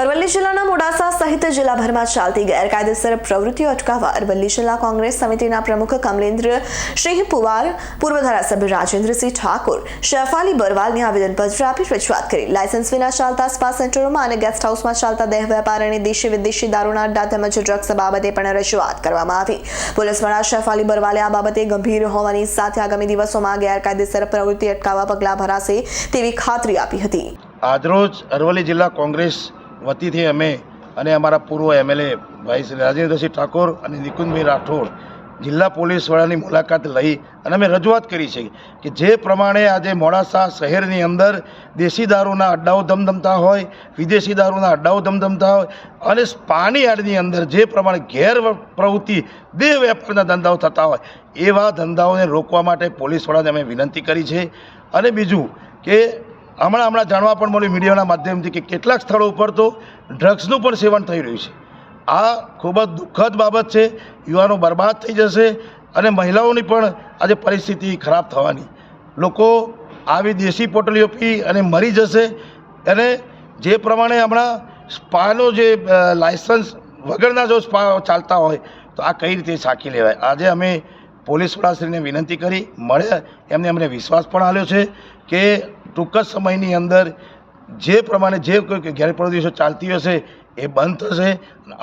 અરવલ્લી જિલ્લાના મોડાસા સહિત જિલ્લાભરમાં ચાલતી ગેરકાયદેસર પ્રવૃત્તિઓ અટકાવવા અરવલ્લી જિલ્લા કોંગ્રેસ સમિતિના પ્રમુખ કમલેન્દ્ર સિંહ પુવાર પૂર્વ ધારાસભ્ય રાજેન્દ્રસિંહ ઠાકોર શેફાલી બરવાલને આવેદનપત્ર આપી રજૂઆત કરી. લાયસન્સ વિના ચાલતા સ્પા સેન્ટરોમાં અને ગેસ્ટ હાઉસમાં ચાલતા દેહ વેપાર અને દેશી વિદેશી દારૂના અડ્ડા તેમજ ડ્રગ્સ બાબતે પણ રજૂઆત કરવામાં આવી. પોલીસ વડા શેફાલી બરવાલે આ બાબતે ગંભીર હોવાની સાથે આગામી દિવસોમાં ગેરકાયદેસર પ્રવૃત્તિ અટકાવવા પગલાં ભરાશે તેવી ખાતરી આપી હતી. આજરોજ અરવલ્લી જિલ્લા કોંગ્રેસ વતીથી અમે અને અમારા પૂર્વ એમએલએ ભાઈ શ્રી રાજેન્દ્રસિંહ ઠાકોર અને નિકુંજભાઈ રાઠોડ જિલ્લા પોલીસ વડાની મુલાકાત લઈ અને અમે રજૂઆત કરી છે કે જે પ્રમાણે આજે મોડાસા શહેરની અંદર દેશી દારૂના અડ્ડાઓ ધમધમતા હોય, વિદેશી દારૂના અડ્ડાઓ ધમધમતા હોય અને યાર્ડની અંદર જે પ્રમાણે ગેર પ્રવૃત્તિ બે વેપારના ધંધાઓ થતા હોય, એવા ધંધાઓને રોકવા માટે પોલીસ વડાને અમે વિનંતી કરી છે. અને બીજું કે હમણાં હમણાં જાણવા પણ મળ્યું મીડિયાના માધ્યમથી કે કેટલાક સ્થળો ઉપર તો ડ્રગ્સનું પણ સેવન થઈ રહ્યું છે. આ ખૂબ જ દુઃખદ બાબત છે. યુવાનો બરબાદ થઈ જશે અને મહિલાઓની પણ આજે પરિસ્થિતિ ખરાબ થવાની. લોકો આવી દેશી પોટલીઓ પી અને મરી જશે. અને જે પ્રમાણે હમણાં સ્પાનો જે લાયસન્સ વગરના જો સ્પા ચાલતા હોય, તો આ કઈ રીતે સાંકી લેવાય? આજે અમે પોલીસ વડાશ્રીને વિનંતી કરી. મળ્યા. એમને અમને વિશ્વાસ પણ આવ્યો છે કે ટૂંક જ સમયની અંદર જે પ્રમાણે જે કોઈ ગેરપ્રવૃત્તિઓ ચાલતી હશે એ બંધ થશે.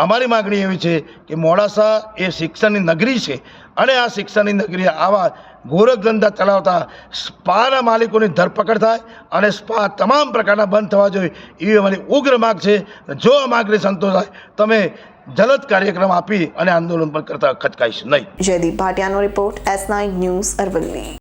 અમારી માગણી એવી છે કે મોડાસા એ શિક્ષણની નગરી છે અને આ શિક્ષણની નગરી આવા ગોરખ ધંધા ચલાવતા સ્પાના માલિકોની ધરપકડ થાય અને સ્પા તમામ પ્રકારના બંધ થવા જોઈએ એવી અમારી ઉગ્ર માગ છે. જો આ માગણી સંતોષ થાય, તમે જલદ કાર્યક્રમ આપી અને આંદોલન પણ કરતા ખચકાઈશ નહીં. Jaydeep ભાટિયાનો report S nine news Aravalli.